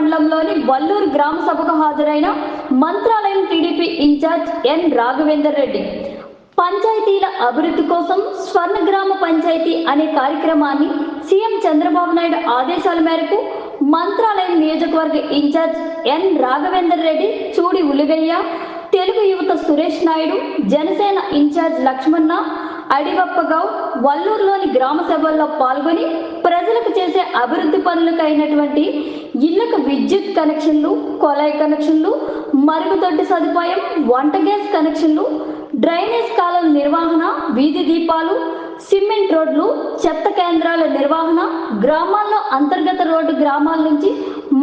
మండలంలోని వల్లూరు గ్రామ సభకు హాజరైన Mantralayam TDP incharge N Raghavender Reddy. పంచాయతీల అభివృద్ధి కోసం స్వర్ణ గ్రామ పంచాయతీ అనే కార్యక్రమాన్ని సీఎం చంద్రబాబు నాయుడు ఆదేశాల మేరకు మంత్రాలయం నియోజకవర్గ ఇన్ఛార్జ్ ఎన్ రాఘవేందర్ రెడ్డి చూడి ఉలిగయ్య తెలుగు యువత సురేష్ నాయుడు జనసేన ఇన్ఛార్జ్ లక్ష్మణ అడివప్పగౌ వల్లూరులోని గ్రామ సభల్లో పాల్గొని ప్రజలకు చేసే అభివృద్ధి పనులకు అయినటువంటి ఇళ్ళకు విద్యుత్ కనెక్షన్లు కొలాయి కనెక్షన్లు మరుగుదొడ్డి సదుపాయం వంట గ్యాస్ కనెక్షన్లు డ్రైనేజ్ కాలం నిర్వహణ వీధి దీపాలు సిమెంట్ రోడ్లు చెత్త కేంద్రాల నిర్వహణ గ్రామాల్లో అంతర్గత రోడ్డు గ్రామాల నుంచి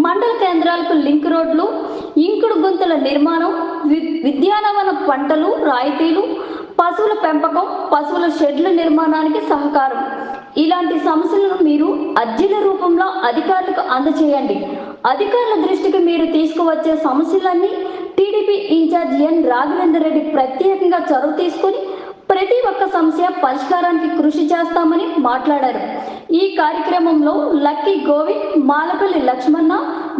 మండల కేంద్రాలకు లింక్ రోడ్లు ఇంకుడు గుంతల నిర్మాణం వి- విద్యానవన పంటలు రాయితీలు పశువుల పెంపకం పశువుల షెడ్ల నిర్మాణానికి సహకారం. ఇలాంటి సమస్యలను మీరు అర్జీల రూపంలో అధికారులకు అందచేయండి. అధికారుల దృష్టికి మీరు తీసుకువచ్చే సమస్యలన్నీ TDP incharge N. Raghavender Reddy ప్రత్యేకంగా చొరవ తీసుకుని ప్రతి ఒక్క సమస్య పరిష్కారానికి కృషి చేస్తామని మాట్లాడారు. ఈ కార్యక్రమంలో లక్కీ గోవింద్ మాలపల్లి లక్ష్మణ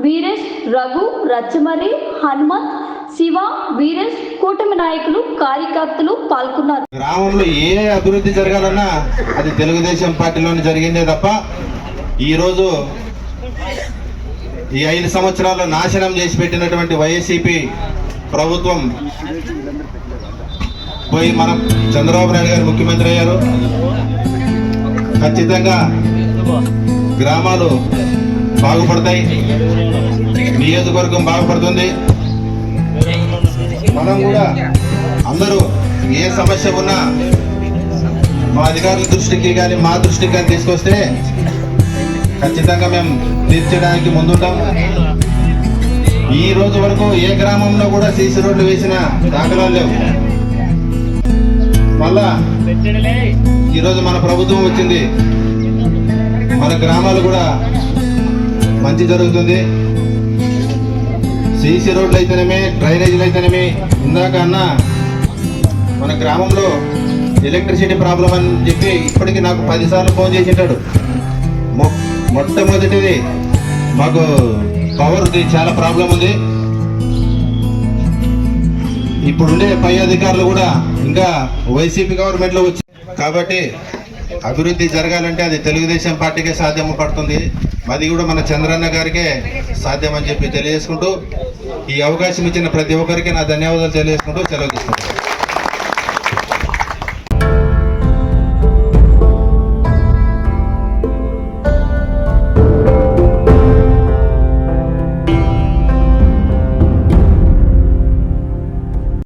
వీరేష్ రఘు రచ్చమర్రి హనుమంత్ శివ వీరేష్ కూటమి నాయకులు కార్యకర్తలు పాల్గొన్నారు. గ్రామంలో ఏ అభివృద్ధి జరగాలన్నా అది తెలుగుదేశం పార్టీలోనే జరిగిందే తప్ప ఈరోజు ఈ ఐదు సంవత్సరాలు నాశనం చేసి పెట్టినటువంటి వైఎస్సిపి ప్రభుత్వం పోయి మనం చంద్రబాబు నాయుడు గారు ముఖ్యమంత్రి అయ్యారు. ఖచ్చితంగా గ్రామాలు బాగుపడతాయి. నియోజకవర్గం బాగుపడుతుంది. మనం కూడా అందరూ ఏ సమస్య ఉన్నా మా అధికారుల దృష్టికి కానీ మా దృష్టికి కానీ తీసుకొస్తే ఖచ్చితంగా మేము తీర్చడానికి ముందుంటాం. ఈ రోజు వరకు ఏ గ్రామంలో కూడా సీసీ రోడ్లు వేసిన దాఖలాలు లేవు. మళ్ళా ఈరోజు మన ప్రభుత్వం వచ్చింది. మన గ్రామాలు కూడా మంచి జరుగుతుంది. సీసీ రోడ్లు అయితేనేమి డ్రైనేజీలు అయితేనేమి ఇందాక అన్న మన గ్రామంలో ఎలక్ట్రిసిటీ ప్రాబ్లం అని చెప్పి ఇప్పటికి నాకు పదిసార్లు ఫోన్ చేసింటాడు. మొ మొట్టమొదటిది మాకు పవర్ది చాలా ప్రాబ్లం ఉంది. ఇప్పుడుండే పై అధికారులు కూడా ఇంకా వైసీపీ గవర్నమెంట్లో వచ్చి కాబట్టి అభివృద్ధి జరగాలంటే అది తెలుగుదేశం పార్టీకే సాధ్యం పడుతుంది. అది కూడా మన చంద్రన్న గారికే సాధ్యం అని చెప్పి తెలియజేసుకుంటూ ఈ అవకాశం ఇచ్చిన ప్రతి ఒక్కరికి నా ధన్యవాదాలు తెలియజేసుకుంటూ సెలవు తీసుకుంటాను